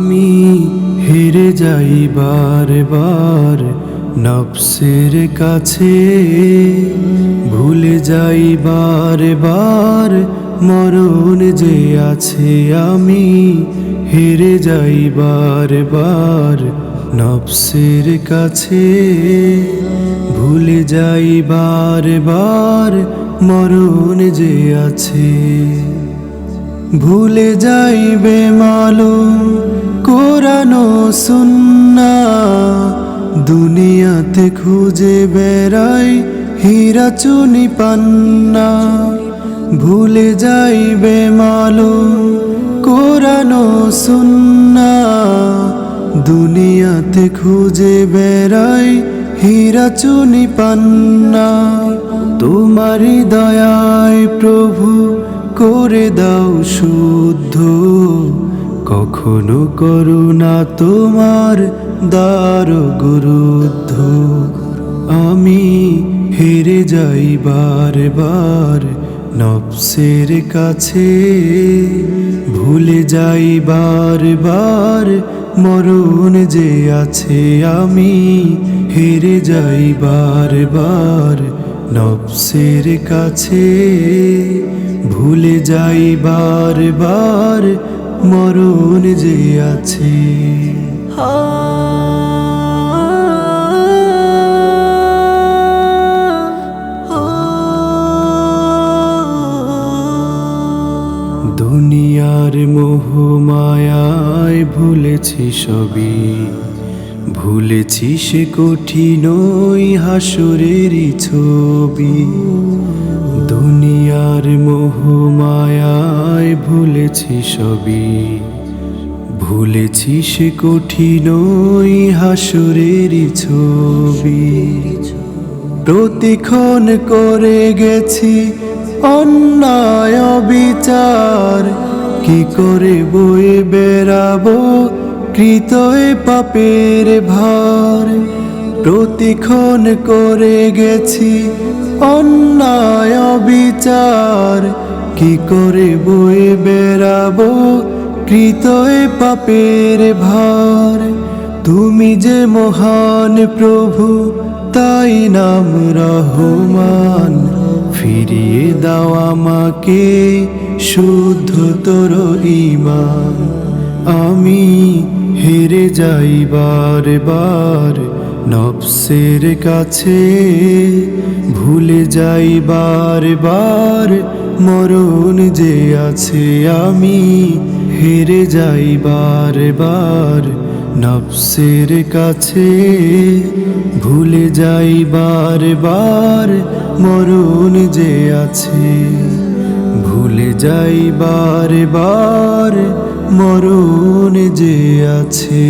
আমি হেরে যাই বার বার নফসের কাছে। ভুলে যাই বার মরণ যে আছে আমি। হেরে যাই বার নফসের কাছে। ভুলে যাই বার মরণ যে আছে। ভুলে যাইবে মালুম কোরআনো সুন্না। দুনিয়াতে খুঁজে বেড়াই হীরা চুনি পান্না। ভুলে যাইবে মালুম কোরানো সুন্না। দুনিয়াতে খুঁজে বেড়াই হীরা চুনি পান্না। তোমারই দয়ায় প্রভু করে দাও শুদ্ধ। কখনো করুণা তোমার দার গুরুদ্ধ আমি হেরে যাই বার বার নফসের কাছে। ভুলে যাই বার বার মরণ যে আছে। আমি হেরে যাই বার বার নফসের কাছে ভুলে যাই বার বার মরণ যে আছে। দুনিয়ার মোহ মায়ায় ভুলেছি সবই। ভুলেছি সে কঠিন ওই হাসুরেরই ছবি। দুনিয়ার মোহ মায়ায় ভুলেছি সবই। ভুলেছি সে কঠিন ওই হাসুরেরই ছবি। প্রতিক্ষণ করে গেছি অন্যায় বিচার কি করে বই বেড়াবো কৃত পাপের ভার। প্রতিক্ষণ করে গেছি অন্যায় বিচার কি করে বয়ে বেড়াবো কৃত পাপের ভার? তুমি যে মহান প্রভু, তাই নাম রহমান। ফিরিয়ে দাও আমাকে শুদ্ধ তোর ইমান। আমি হেরে যাই বার নফসের কাছে। ভুলে যাই বার মরণ যে আছে আমি। হেরে যাই বার নফসের কাছে। ভুলে যাই বার মরণ যে আছে। ভুলে যাই বার মরণ যে আছে।